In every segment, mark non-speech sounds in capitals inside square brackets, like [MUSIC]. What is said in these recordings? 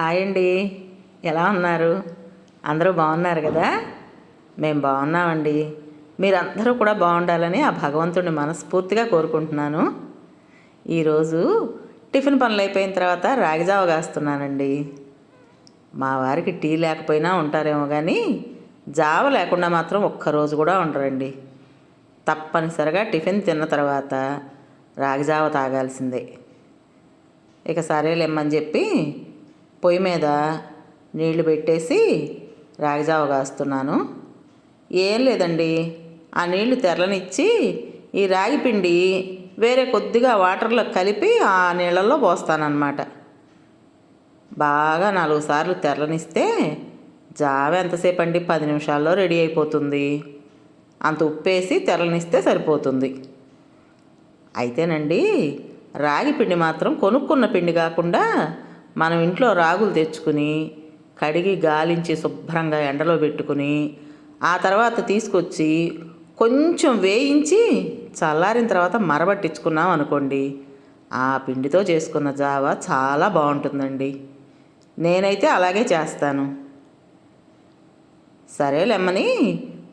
Hi అండి. ఎలా ఉన్నారు? అందరూ బాగున్నారు కదా? మేము బాగున్నామండి. మీరందరూ కూడా బాగుండాలని ఆ భగవంతుడిని మనస్ఫూర్తిగా కోరుకుంటున్నాను. ఈరోజు టిఫిన్ పనులు అయిపోయిన తర్వాత రాగిజావ కాస్తున్నానండి. మా వారికి టీ లేకపోయినా ఉంటారేమో కానీ జావ లేకుండా మాత్రం ఒక్కరోజు కూడా ఉండరండి. తప్పనిసరిగా టిఫిన్ తిన్న తర్వాత రాగిజావ తాగాల్సిందే. ఇక సరేలేమ్మని చెప్పి పొయ్యి మీద నీళ్ళు పెట్టేసి రాగిజావ కాస్తున్నాను. ఏం లేదండి. ఆ నీళ్ళు తెరలనిచ్చి ఈ రాగి పిండి వేరే కొద్దిగా వాటర్లో కలిపి ఆ నీళ్ళల్లో పోస్తానన్నమాట. బాగా నాలుగు సార్లు తెరలనిస్తే జావ ఎంతసేపు అండి పది నిమిషాల్లో రెడీ అయిపోతుంది. అంత ఉప్పేసి తెరలనిస్తే సరిపోతుంది. అయితేనండి రాగి పిండి మాత్రం కొనుక్కున్న పిండి కాకుండా మనం ఇంట్లో రాగులు తెచ్చుకుని కడిగి గాలించి శుభ్రంగా ఎండలో పెట్టుకుని ఆ తర్వాత తీసుకొచ్చి కొంచెం వేయించి చల్లారిన తర్వాత మరబట్టించుకున్నాం అనుకోండి ఆ పిండితో చేసుకున్న జావ చాలా బాగుంటుందండి. నేనైతే అలాగే చేస్తాను. సరేలేమ్మని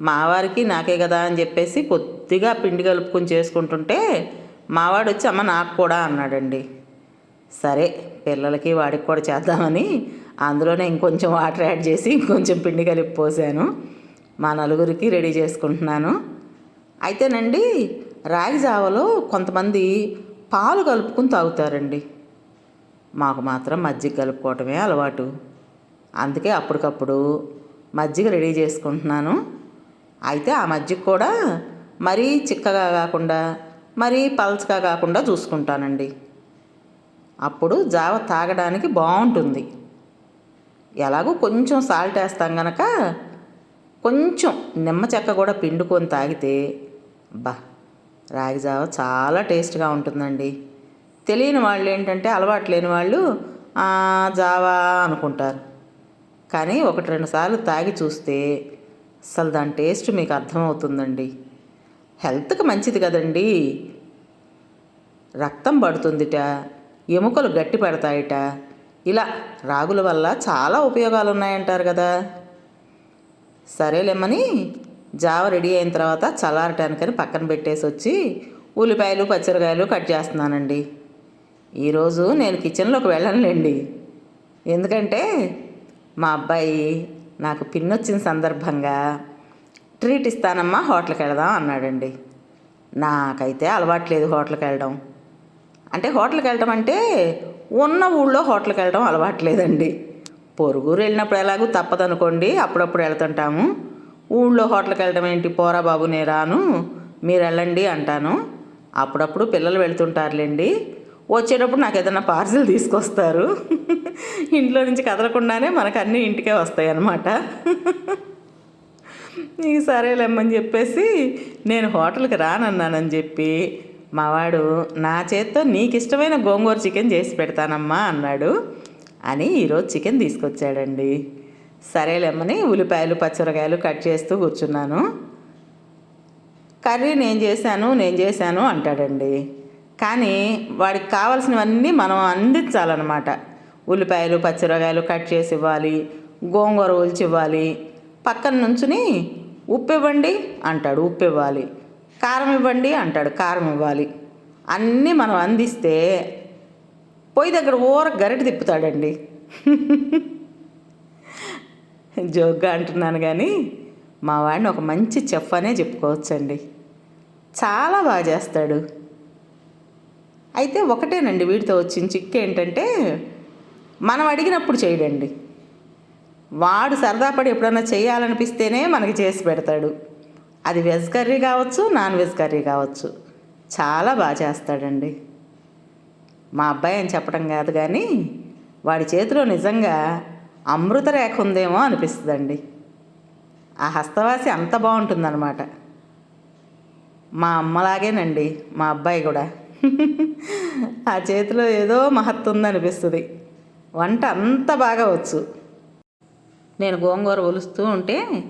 మావారికి నాకే కదా అని చెప్పేసి కొద్దిగా పిండి కలుపుకొని చేసుకుంటుంటే మావాడు వచ్చి అమ్మ నాకు కూడా అన్నాడండి. సరే పిల్లలకి వాడికి కూడా చేద్దామని అందులోనే ఇంకొంచెం వాటర్ యాడ్ చేసి ఇంకొంచెం పిండి కలిపి పోసాను. మా నలుగురికి రెడీ చేసుకుంటున్నాను. అయితేనండి రాగి జావలో కొంతమంది పాలు కలుపుకుని తాగుతారండి. మాకు మాత్రం మజ్జిగ కలుపుకోవటమే అలవాటు. అందుకే అప్పటికప్పుడు మజ్జిగ రెడీ చేసుకుంటున్నాను. అయితే ఆ మజ్జిగ కూడా మరీ చిక్కగా కాకుండా మరీ పల్చగా కాకుండా చూసుకుంటానండి. అప్పుడు జావ తాగడానికి బాగుంటుంది ఎలాగో కొంచెం సాల్ట్ వేస్తాం గనక కొంచెం నిమ్మ చెక్క కూడా పిండుకొని తాగితే బా రాగి జావ చాలా టేస్ట్గా ఉంటుందండి. తెలియని వాళ్ళు ఏంటంటే అలవాటు లేని వాళ్ళు జావా అనుకుంటారు. కానీ ఒకటి రెండు సార్లు తాగి చూస్తే అసలు దాని టేస్ట్ మీకు అర్థమవుతుందండి. హెల్త్కి మంచిది కదండి. రక్తం పడుతుందిట. ఎముకలు గట్టి పడతాయిట. ఇలా రాగుల వల్ల చాలా ఉపయోగాలు ఉన్నాయంటారు కదా. సరేలేమని జావ రెడీ అయిన తర్వాత చల్లారటానికని పక్కన పెట్టేసి వచ్చి ఉల్లిపాయలు పచ్చిరకాయలు కట్ చేస్తున్నానండి. ఈరోజు నేను కిచెన్లోకి వెళ్ళనులేండి. ఎందుకంటే మా అబ్బాయి నాకు పిన్నొచ్చిన సందర్భంగా ట్రీట్ ఇస్తానమ్మా హోటల్కి వెళదాం అన్నాడండి. నాకైతే అలవాట్లేదు హోటల్కి వెళ్ళడం. అంటే హోటల్కి వెళ్ళడం అంటే ఉన్న ఊళ్ళో హోటల్కి వెళ్ళడం అలవాట్లేదండి. పొరుగురు వెళ్ళినప్పుడు ఎలాగూ తప్పదనుకోండి అప్పుడప్పుడు వెళ్తుంటాము. ఊళ్ళో హోటల్కి వెళ్ళడం ఏంటి? పోరా బాబు నేను రాను మీరు వెళ్ళండి అంటాను. అప్పుడప్పుడు పిల్లలు వెళ్తుంటారులేండి. వచ్చేటప్పుడు నాకు ఏదైనా పార్సిల్ తీసుకొస్తారు. ఇంట్లో నుంచి కదలకుండానే మనకు అన్నీ ఇంటికే వస్తాయి అన్నమాట. నీకు సరేలేమ్మని చెప్పేసి నేను హోటల్కి రానన్నానని చెప్పి మావాడు నా చేత్తో నీకు ఇష్టమైన గోంగూర చికెన్ చేసి పెడతానమ్మా అన్నాడు. అని ఈరోజు చికెన్ తీసుకొచ్చాడండి. సరేలేమ్మని ఉల్లిపాయలు పచ్చిరకాయలు కట్ చేస్తూ కూర్చున్నాను. కర్రీ నేను చేశాను నేను చేశాను అంటాడండి. కానీ వాడికి కావాల్సినవన్నీ మనం అందించాలన్నమాట. ఉల్లిపాయలు పచ్చిరకాయలు కట్ చేసి ఇవ్వాలి గోంగూర ఒలిచి ఇవ్వాలి పక్కన నుంచుని ఉప్పు ఇవ్వండి అంటాడు. ఉప్పు ఇవ్వాలి కారం ఇవ్వండి అంటాడు. కారం ఇవ్వాలి. అన్నీ మనం అందిస్తే పొయ్యి దగ్గర ఊర గరిట తిప్పుతాడండి. జోక్గా అంటున్నాను కానీ మా వాడిని ఒక మంచి చెఫ్ అనే చెప్పుకోవచ్చండి. చాలా బాగా చేస్తాడు. అయితే ఒకటేనండి వీడితో వచ్చిన చిక్కు ఏంటంటే మనం అడిగినప్పుడు చేయడండి. వాడు సరదా పడి ఎప్పుడన్నా చేయాలనిపిస్తేనే మనకి చేసి పెడతాడు. అది వెజ్ కర్రీ కావచ్చు నాన్ వెజ్ కర్రీ కావచ్చు. చాలా బాగా చేస్తాడండి. మా అబ్బాయి అని చెప్పడం కాదు కానీ వాడి చేతిలో నిజంగా అమృత రేఖ ఉందేమో అనిపిస్తుందండి. ఆ హస్తవాసి అంత బాగుంటుందన్నమాట. మా అమ్మలాగేనండి మా అబ్బాయి కూడా. [LAUGHS] ఆ చేతిలో ఏదో మహత్తు ఉందనిపిస్తుంది. వంట అంత బాగా వచ్చు. నేను గోంగూర ఒలుస్తూ ఉంటే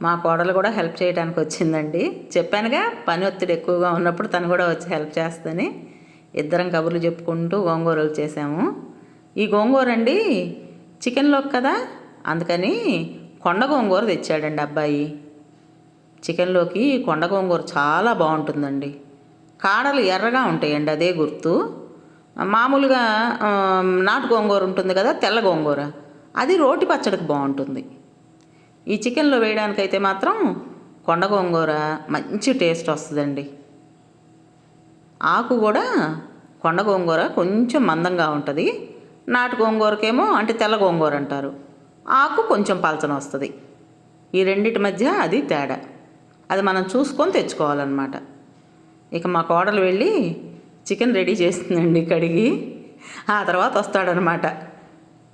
మా కోడలు కూడా హెల్ప్ చేయడానికి వచ్చిందండి. చెప్పానుగా పని ఒత్తిడి ఎక్కువగా ఉన్నప్పుడు తను కూడా వచ్చి హెల్ప్ చేస్తని ఇద్దరం కబుర్లు చెప్పుకుంటూ గోంగూరలు చేసాము ఈ గోంగూర అండి చికెన్లోకి కదా? అందుకని కొండ గోంగూర తెచ్చాడండి అబ్బాయి. చికెన్లోకి కొండ గోంగూర చాలా బాగుంటుందండి. కాడలు ఎర్రగా ఉంటాయండి అదే గుర్తు. మామూలుగా నాటు గోంగూర ఉంటుంది కదా తెల్ల గోంగూర. అది రోటి పచ్చడికి బాగుంటుంది. ఈ చికెన్లో వేయడానికైతే మాత్రం కొండ గోంగూర మంచి టేస్ట్ వస్తుందండి. ఆకు కూడా కొండ గోంగూర కొంచెం మందంగా ఉంటుంది. నాటు గోంగూరకేమో అంటే తెల్ల గోంగూర అంటారు. ఆకు కొంచెం పలచన వస్తుంది. ఈ రెండింటి మధ్య అది తేడా. అది మనం చూసుకొని తెచ్చుకోవాలన్నమాట. ఇక మా కోడలు వెళ్ళి చికెన్ రెడీ చేస్తుందండి కడిగి. ఆ తర్వాత వస్తాడనమాట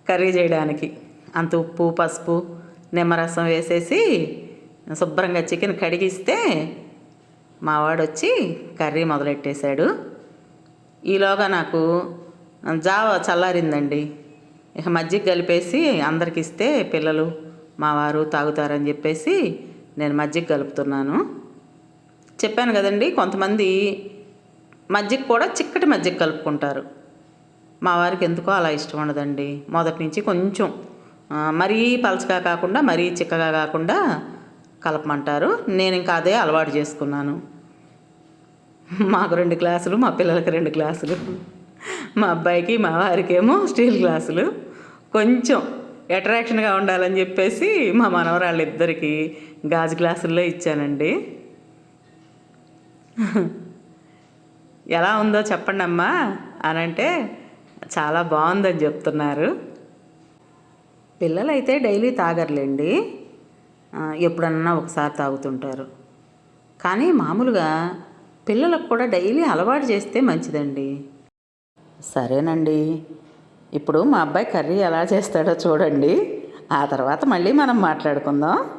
కర్రీ చేయడానికి. అంత ఉప్పు పసుపు నిమ్మరసం వేసేసి శుభ్రంగా చికెన్ కడిగిస్తే మావాడు వచ్చి కర్రీ మొదలెట్టేశాడు. ఈలోగా నాకు జావ చల్లారిందండి. ఇక మజ్జిగ కలిపేసి అందరికి ఇస్తే పిల్లలు మా వారు తాగుతారని చెప్పేసి నేను మజ్జిగ కలుపుతున్నాను. చెప్పాను కదండి కొంతమంది మజ్జిగ కూడా చిక్కటి మజ్జిగ కలుపుకుంటారు. మా వారికి ఎందుకో అలా ఇష్టం ఉండదండి. మొదటి నుంచి కొంచెం మరీ పలచగా కాకుండా మరీ చిక్కగా కాకుండా కలపమంటారు. నేను ఇంకా అదే అలవాటు చేసుకున్నాను. మాకు రెండు గ్లాసులు మా పిల్లలకి రెండు గ్లాసులు. మా అబ్బాయికి మా వారికి ఏమో స్టీల్ గ్లాసులు. కొంచెం అట్రాక్షన్గా ఉండాలని చెప్పేసి మా మనవరాళ్ళిద్దరికి గాజు గ్లాసుల్లో ఇచ్చానండి. ఎలా ఉందో చెప్పండి అమ్మా అని అంటే చాలా బాగుందని చెప్తున్నారు. పిల్లలైతే డైలీ తాగర్లేండి. ఎప్పుడన్నా ఒకసారి తాగుతుంటారు. కానీ మామూలుగా పిల్లలకు కూడా డైలీ అలవాటు చేస్తే మంచిదండి. సరేనండి. ఇప్పుడు మా అబ్బాయి కర్రీ ఎలా చేస్తాడో చూడండి. ఆ తర్వాత మళ్ళీ మనం మాట్లాడుకుందాం.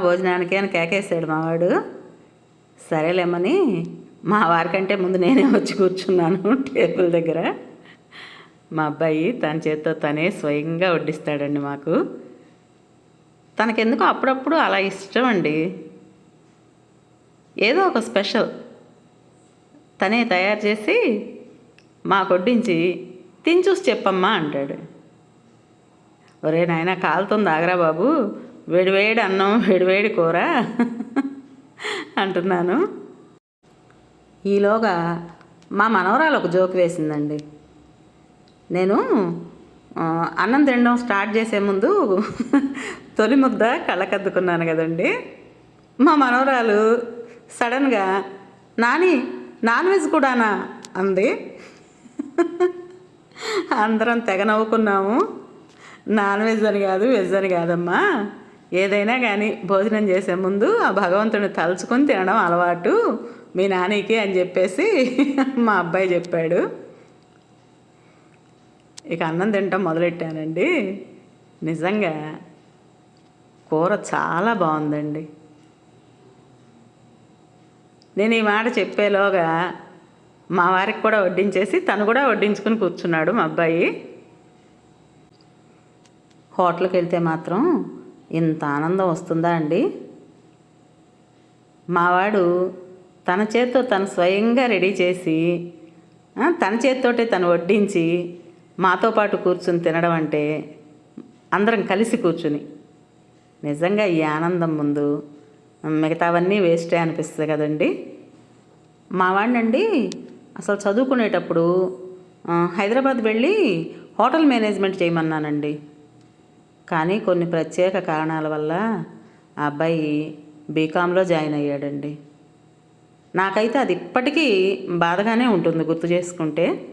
భోజనానికి అని కేకేసాడు మావాడు. సరేలేమని మా వారికంటే ముందు నేనే వచ్చి కూర్చున్నాను [LAUGHS] టేబుల్ దగ్గర. మా అబ్బాయి తన చేత్తో తనే స్వయంగా వడ్డిస్తాడండి మాకు. తనకెందుకో అప్పుడప్పుడు అలా ఇష్టం అండి. ఏదో ఒక స్పెషల్. తనే తయారు చేసి మాకు వడ్డించి తిని చూసి చెప్పమ్మా అంటాడు. ఒరే నాయన కాలుతుంది ఆగరా బాబు. వేడివేడి అన్నం వేడివేడి కూర అంటున్నాను. ఈలోగా మా మనవరాలు ఒక జోక్ వేసిందండి. నేను అన్నం తినడం స్టార్ట్ చేసే ముందు తొలి ముద్ద కళ్ళకద్దుకున్నాను కదండి. మా మనవరాలు సడన్గా నాని నాన్ వెజ్ కూడానా? అంది. అందరం తెగ నవ్వుకున్నాము. నాన్ వెజ్ అని కాదు వెజ్ అని కాదమ్మా. ఏదైనా కానీ భోజనం చేసే ముందు ఆ భగవంతుని తలుచుకొని తినడం అలవాటు మీ నానికి అని చెప్పేసి [LAUGHS] మా అబ్బాయి చెప్పాడు. ఇక అన్నం తినటం మొదలెట్టానండి. నిజంగా కూర చాలా బాగుందండి. నేను ఈ మాట చెప్పేలోగా మా వారికి కూడా వడ్డించేసి తను కూడా వడ్డించుకుని కూర్చున్నాడు మా అబ్బాయి. హోటల్కి వెళ్తే మాత్రం ఇంత ఆనందం వస్తుందా అండి? మావాడు తన చేత్తో తను స్వయంగా రెడీ చేసి తన చేత్తోటే తను వడ్డించి మాతో పాటు కూర్చుని తినడం అంటే అందరం కలిసి కూర్చుని. నిజంగా ఈ ఆనందం ముందు మిగతావన్నీ వేస్టే అనిపిస్తుంది కదండి. మా వాడినండి అసలు చదువుకునేటప్పుడు హైదరాబాద్ వెళ్ళి హోటల్ మేనేజ్మెంట్ చేయమన్నానండి. కానీ కొన్ని ప్రత్యేక కారణాల వల్ల ఆ అబ్బాయి బీకామ్లో జాయిన్ అయ్యాడండి. నాకైతే అది ఇప్పటికీ బాధగానే ఉంటుంది గుర్తు చేసుకుంటే.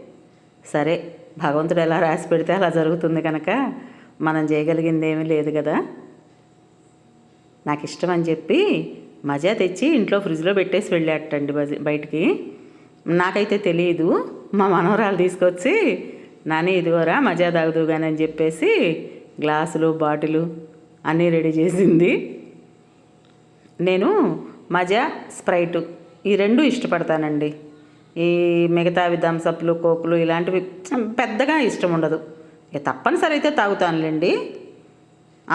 సరే భగవంతుడు ఎలా రాసి పెడితే అలా జరుగుతుంది కనుక మనం చేయగలిగింది ఏమీ లేదు కదా. నాకు ఇష్టం అని చెప్పి మజా తెచ్చి ఇంట్లో ఫ్రిడ్జ్లో పెట్టేసి వెళ్ళాటండి బయటికి. నాకైతే తెలియదు మా మనవరాలు తీసుకొచ్చి నాని ఇదిగోరా మజా తాగుదు కానీ అని చెప్పేసి గ్లాసులు బాటిలు అన్నీ రెడీ చేసింది. నేను మజా స్ప్రైట్ ఈ రెండు ఇష్టపడతానండి. ఈ మిగతావి థమ్సప్లు కోకులు ఇలాంటివి పెద్దగా ఇష్టం ఉండదు. ఇక తప్పనిసరి అయితే తాగుతానులేండి.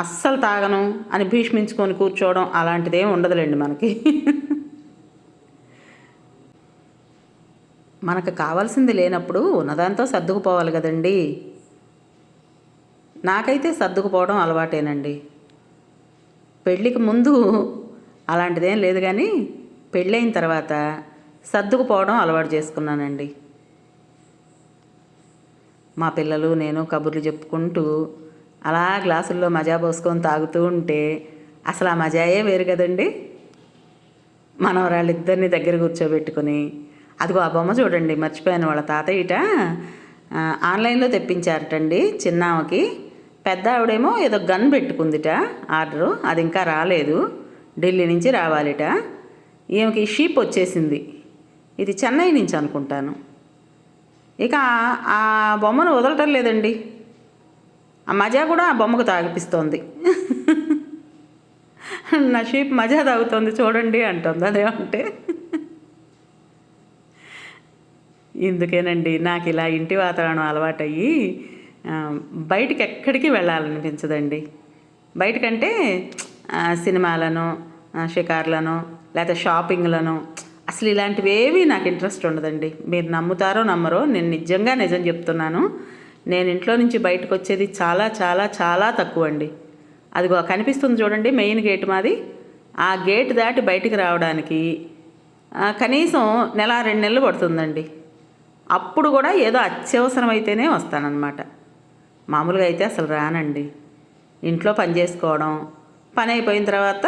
అస్సలు తాగను అని భీష్మించుకొని కూర్చోవడం అలాంటిదేం ఉండదులేండి మనకి. మనకు కావాల్సింది లేనప్పుడు ఉన్నదాంతో సర్దుకుపోవాలి కదండీ. నాకైతే సర్దుకుపోవడం అలవాటేనండి. పెళ్ళికి ముందు అలాంటిదేం లేదు కానీ పెళ్ళైన తర్వాత సర్దుకుపోవడం అలవాటు చేసుకున్నానండి. మా పిల్లలు నేను కబుర్లు చెప్పుకుంటూ అలా గ్లాసుల్లో మజా పోసుకొని తాగుతూ ఉంటే అసలు ఆ మజాయే వేరు కదండి. మనవరాళ్ళిద్దరిని దగ్గర కూర్చోబెట్టుకుని అదిగో ఆ బొమ్మ చూడండి మర్చిపోయాను వాళ్ళ తాతయ్యట. ఆన్లైన్లో తెప్పించారటండి చిన్నామకి. పెద్ద ఆవిడేమో ఏదో గన్ పెట్టుకుందిట ఆర్డరు అది ఇంకా రాలేదు. ఢిల్లీ నుంచి రావాలిట. ఈమెకి షీప్ వచ్చేసింది. ఇది చెన్నై నుంచి అనుకుంటాను. ఇక ఆ- బొమ్మను వదలటం లేదండి. ఆ మజా కూడా ఆ బొమ్మకు తాగిపిస్తోంది. నా షీప్ మజా తాగుతోంది చూడండి అంటుంది. అదేమంటే ఇందుకేనండి నాకు ఇలా ఇంటి వాతావరణం అలవాటయ్యి బయటికి ఎక్కడికి వెళ్ళాలనిపించదండి. బయటకంటే సినిమాలను షికార్లను లేకపోతే షాపింగ్లను అసలు ఇలాంటివేవి నాకు ఇంట్రెస్ట్ ఉండదండి. మీరు నమ్ముతారో నమ్మరో నేను నిజంగా నిజం చెప్తున్నాను. నేను ఇంట్లో నుంచి బయటకు వచ్చేది చాలా చాలా చాలా తక్కువ అండి అదిగో కనిపిస్తుంది చూడండి మెయిన్ గేట్ మాది. ఆ గేట్ దాటి బయటికి రావడానికి కనీసం నెల రెండు నెలలు పడుతుందండి. అప్పుడు కూడా ఏదో అత్యవసరం అయితేనే వస్తానన్నమాట. మామూలుగా అయితే అసలు రానండి. ఇంట్లో పని చేసుకోవడం పని అయిపోయిన తర్వాత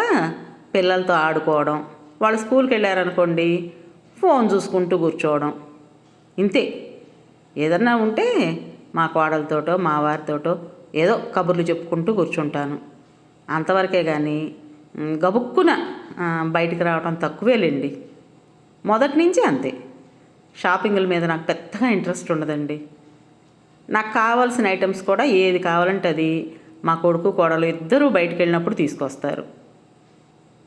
పిల్లలతో ఆడుకోవడం వాళ్ళు స్కూల్కి వెళ్ళారనుకోండి ఫోన్ చూసుకుంటూ కూర్చోవడం. ఇంతే. ఏదన్నా ఉంటే మా కోడలతోటో మా వారితోటో ఏదో కబుర్లు చెప్పుకుంటూ కూర్చుంటాను. అంతవరకే కానీ గబుక్కున బయటికి రావడం తక్కువేలేండి. మొదటి నుంచి అంతే. షాపింగ్ల మీద నాకు పెద్దగా ఇంట్రెస్ట్ ఉండదండి. నాకు కావాల్సిన ఐటమ్స్ కూడా ఏది కావాలంటే అది మా కొడుకు కోడలు ఇద్దరూ బయటికి వెళ్ళినప్పుడు తీసుకొస్తారు.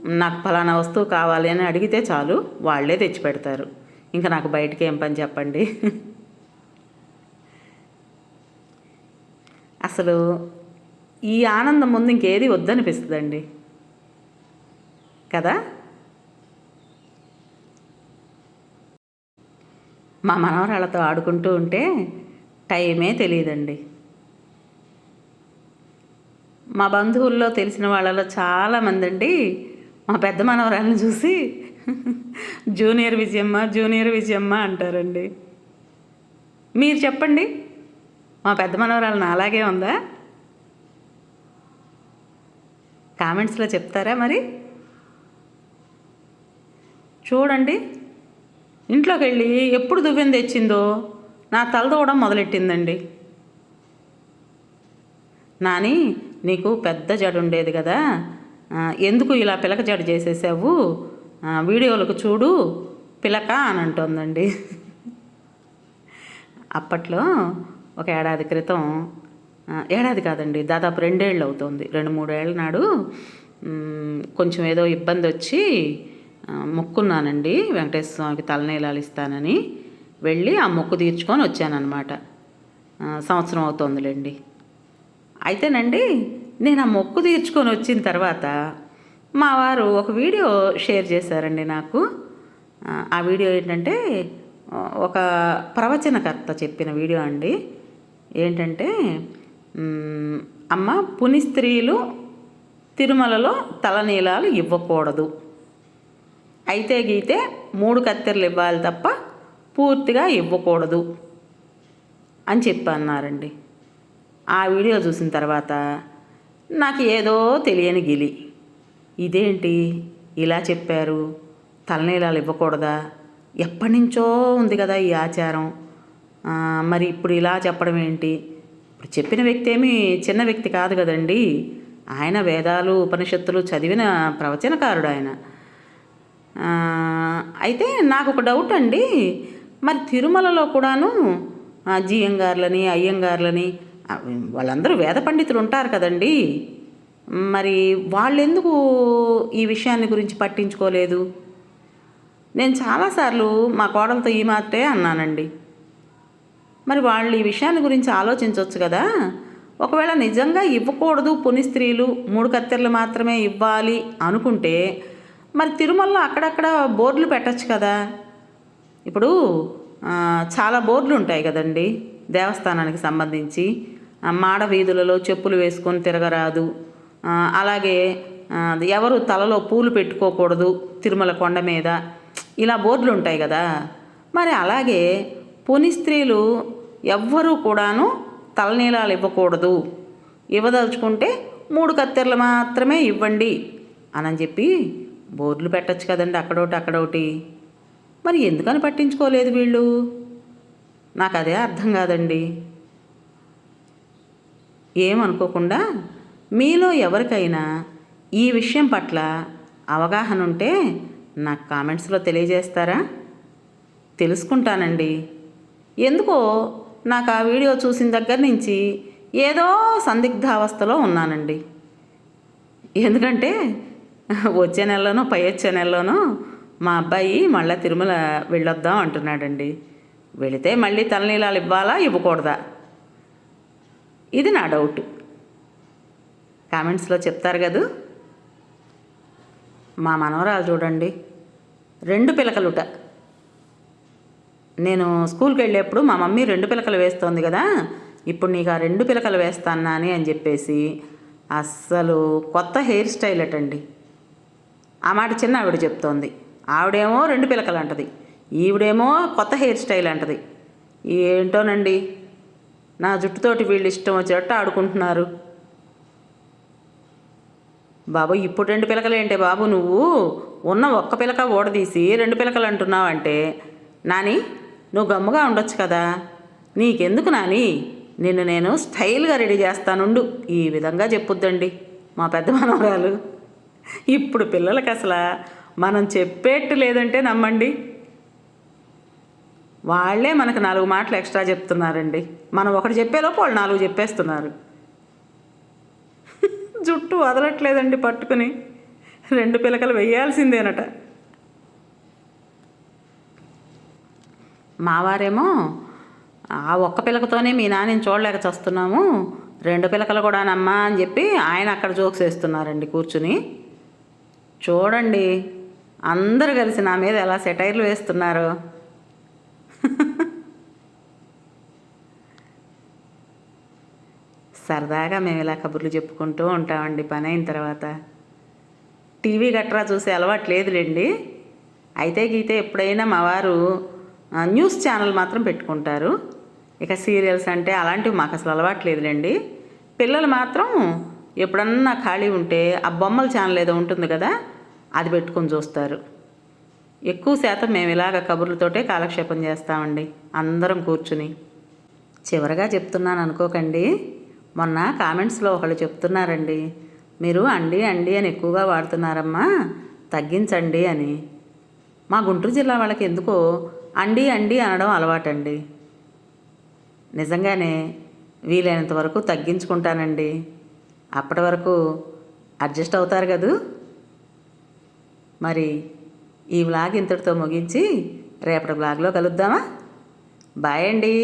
నాకు ఫలానా వస్తువు కావాలి అని అడిగితే చాలు వాళ్ళే తెచ్చి పెడతారు. ఇంకా నాకు బయటికి ఏం పని చెప్పండి? అసలు ఈ ఆనందం ముందు ఇంకేది వద్దనిపిస్తుందండి? కదా? మా మనవరాళ్ళతో ఆడుకుంటూ ఉంటే టైమే తెలియదండి మా బంధువుల్లో తెలిసిన వాళ్ళలో చాలామంది అండి మా పెద్ద మనవరాలను చూసి జూనియర్ విజయమ్మ జూనియర్ విజయమ్మ అంటారండి. మీరు చెప్పండి. మా పెద్ద మనవరాలు అలాగే ఉందా? కామెంట్స్లో చెప్తారా మరి? చూడండి. ఇంట్లోకి వెళ్ళి ఎప్పుడు దువ్వెన తెచ్చిందో నా తలదూవడం మొదలెట్టిందండి. నాని నీకు పెద్ద జడు ఉండేది కదా ఎందుకు ఇలా పిలక జడు చేసేసావు? వీడియోలకు చూడు పిలక అని అంటుందండి అప్పట్లో ఒక ఏడాది క్రితం ఏడాది కాదండి దాదాపు రెండేళ్ళు అవుతుంది. రెండు మూడేళ్ళ నాడు కొంచెం ఏదో ఇబ్బంది వచ్చి మొక్కున్నానండి వెంకటేశ్వర స్వామికి తలనీలాలు ఇస్తానని. వెళ్ళి ఆ మొక్కు తీర్చుకొని వచ్చానమాట సంవత్సరం అవుతోందిలేండి. అయితేనండి నేను ఆ మొక్కు తీర్చుకొని వచ్చిన తర్వాత మా వారు ఒక వీడియో షేర్ చేశారండి నాకు. ఆ, వీడియో ఏంటంటే ఒక ప్రవచనకర్త చెప్పిన వీడియో అండి. ఏంటంటే అమ్మ పుని స్త్రీలు తిరుమలలో తలనీలాలు ఇవ్వకూడదు. అయితే గీతే మూడు కత్తెరలు ఇవ్వాలి తప్ప పూర్తిగా ఇవ్వకూడదు అని చెప్పి అన్నారండి. ఆ వీడియో చూసిన తర్వాత నాకు ఏదో తెలియని గిలి. ఇదేంటి? ఇలా చెప్పారు. తలనీలాలు ఇవ్వకూడదా? ఎప్పటి నుంచో ఉంది కదా ఈ ఆచారం. మరి ఇప్పుడు ఇలా చెప్పడం ఏంటి? ఇప్పుడు చెప్పిన వ్యక్తి ఏమీ చిన్న వ్యక్తి కాదు కదండి. ఆయన వేదాలు ఉపనిషత్తులు చదివిన ప్రవచనకారుడు ఆయన. అయితే నాకు ఒక డౌట్ అండి. మరి తిరుమలలో కూడాను ఆ, జీయంగార్లని అయ్యంగార్లని వాళ్ళందరూ వేద పండితులు ఉంటారు కదండి. మరి వాళ్ళెందుకు ఈ విషయాన్ని గురించి పట్టించుకోలేదు? నేను చాలాసార్లు మా కోడలతో ఈ మాటే అన్నానండి. మరి వాళ్ళు ఈ విషయాన్ని గురించి ఆలోచించవచ్చు కదా. ఒకవేళ నిజంగా ఇవ్వకూడదు పుని స్త్రీలు మూడు కత్తెరలు మాత్రమే ఇవ్వాలి అనుకుంటే మరి తిరుమలలో అక్కడక్కడ బోర్డులు పెట్టచ్చు కదా. ఇప్పుడు చాలా బోర్డులు ఉంటాయి కదండి దేవస్థానానికి సంబంధించి. మాడ వీధులలో చెప్పులు వేసుకొని తిరగరాదు. అలాగే ఎవరు తలలో పూలు పెట్టుకోకూడదు తిరుమల కొండ మీద. ఇలా బోర్డులు ఉంటాయి కదా. మరి అలాగే పుని స్త్రీలు ఎవ్వరూ కూడాను తలనీలాలు ఇవ్వకూడదు. ఇవ్వదలుచుకుంటే మూడు కత్తెరలు మాత్రమే ఇవ్వండి అని చెప్పి బోర్డులు పెట్టచ్చు కదండి అక్కడోటి అక్కడోటి. మరి ఎందుకని పట్టించుకోలేదు వీళ్ళు? నాకు అదే అర్థం కాదండి. ఏమనుకోకుండా మీలో ఎవరికైనా ఈ విషయం పట్ల అవగాహన ఉంటే నాకు కామెంట్స్లో తెలియజేస్తారా? తెలుసుకుంటానండి. ఎందుకో నాకు ఆ వీడియో చూసిన దగ్గర నుంచి ఏదో సందిగ్ధావస్థలో ఉన్నానండి. ఎందుకంటే వచ్చే నెలలోనో పై వచ్చే నెలలోనో మా అబ్బాయి మళ్ళీ తిరుమల వెళ్ళొద్దాం అంటున్నాడండి. వెళితే మళ్ళీ తలనీలాలు ఇవ్వాలా? ఇవ్వకూడదా? ఇది నా డౌట్. కామెంట్స్లో చెప్తారు కదూ? మా మనవరాలు చూడండి. రెండు పిలకలుట. నేను స్కూల్కి వెళ్ళేప్పుడు మా మమ్మీ రెండు పిలకలు వేస్తోంది కదా. ఇప్పుడు నీకు ఆ రెండు పిలకలు వేస్తాను అని అని చెప్పేసి అస్సలు కొత్త హెయిర్ స్టైల్ అటండి. ఆ మాట చిన్న ఆవిడ చెప్తోంది. ఆవిడేమో రెండు పిలకలు అంటది ఈవిడేమో కొత్త హెయిర్ స్టైల్ అంటది. ఏంటోనండి? నా జుట్టుతోటి వీళ్ళు ఇష్టం వచ్చేటట్టు ఆడుకుంటున్నారు. బాబు ఇప్పుడు రెండు పిలకలేంటి బాబు నువ్వు ఉన్న ఒక్క పిలక ఓడదీసి రెండు పిలకలు అంటున్నావంటే నాని నువ్వు గమ్ముగా ఉండొచ్చు కదా. నీకెందుకు నాని? నిన్ను నేను స్టైల్గా రెడీ చేస్తానుండు. ఈ విధంగా చెప్పుద్దండి మా పెద్ద మనవరాలు. ఇప్పుడు పిల్లలకి అసలు మనం చెప్పేట్టు లేదంటే నమ్మండి. వాళ్ళే మనకు నాలుగు మాటలు ఎక్స్ట్రా చెప్తున్నారండి. మనం ఒకటి చెప్పేలోపు వాళ్ళు నాలుగు చెప్పేస్తున్నారు. [LAUGHS] జుట్టు వదలట్లేదండి పట్టుకుని. రెండు పిలకలు వెయ్యాల్సిందేనట మావారేమో ఆ ఒక్క పిలకతోనే మీ నాన్నని చూడలేక చస్తున్నాము. రెండు పిలకలు కూడానమ్మా అని చెప్పి ఆయన అక్కడ జోక్స్ వేస్తున్నారండి కూర్చుని. చూడండి అందరూ కలిసి నా మీద ఎలా సెటైర్లు వేస్తున్నారు? సరదాగా మేము ఇలా కబుర్లు చెప్పుకుంటూ ఉంటామండి. పని అయిన తర్వాత టీవీ గట్రా చూసే అలవాటు లేదులేండి. అయితే గీతే ఎప్పుడైనా మా వారు న్యూస్ ఛానల్ మాత్రం పెట్టుకుంటారు. ఇక సీరియల్స్ అంటే అలాంటివి మాకు అసలు అలవాటు లేదులేండి. పిల్లలు మాత్రం ఎప్పుడన్నా ఖాళీ ఉంటే ఆ బొమ్మల ఛానల్ ఏదో ఉంటుంది కదా అది పెట్టుకొని చూస్తారు. ఎక్కువ శాతం మేము ఇలాగ కబుర్లతోటే కాలక్షేపం చేస్తామండి అందరం కూర్చుని. చివరగా చెప్తున్నాను అనుకోకండి మొన్న కామెంట్స్లో ఒకళ్ళు చెప్తున్నారండి మీరు అండి అండి అని ఎక్కువగా వాడుతున్నారమ్మా తగ్గించండి అని. మా గుంటూరు జిల్లా వాళ్ళకి ఎందుకో అండి అండి అనడం అలవాటండి. నిజంగానే వీలైనంత వరకు తగ్గించుకుంటానండి. అప్పటి వరకు అడ్జస్ట్ అవుతారు కదూ? మరి ఈ వ్లాగ్ ఇంతటితో ముగించి రేపటి వ్లాగ్లో కలుద్దామా? బాయ్ అండి.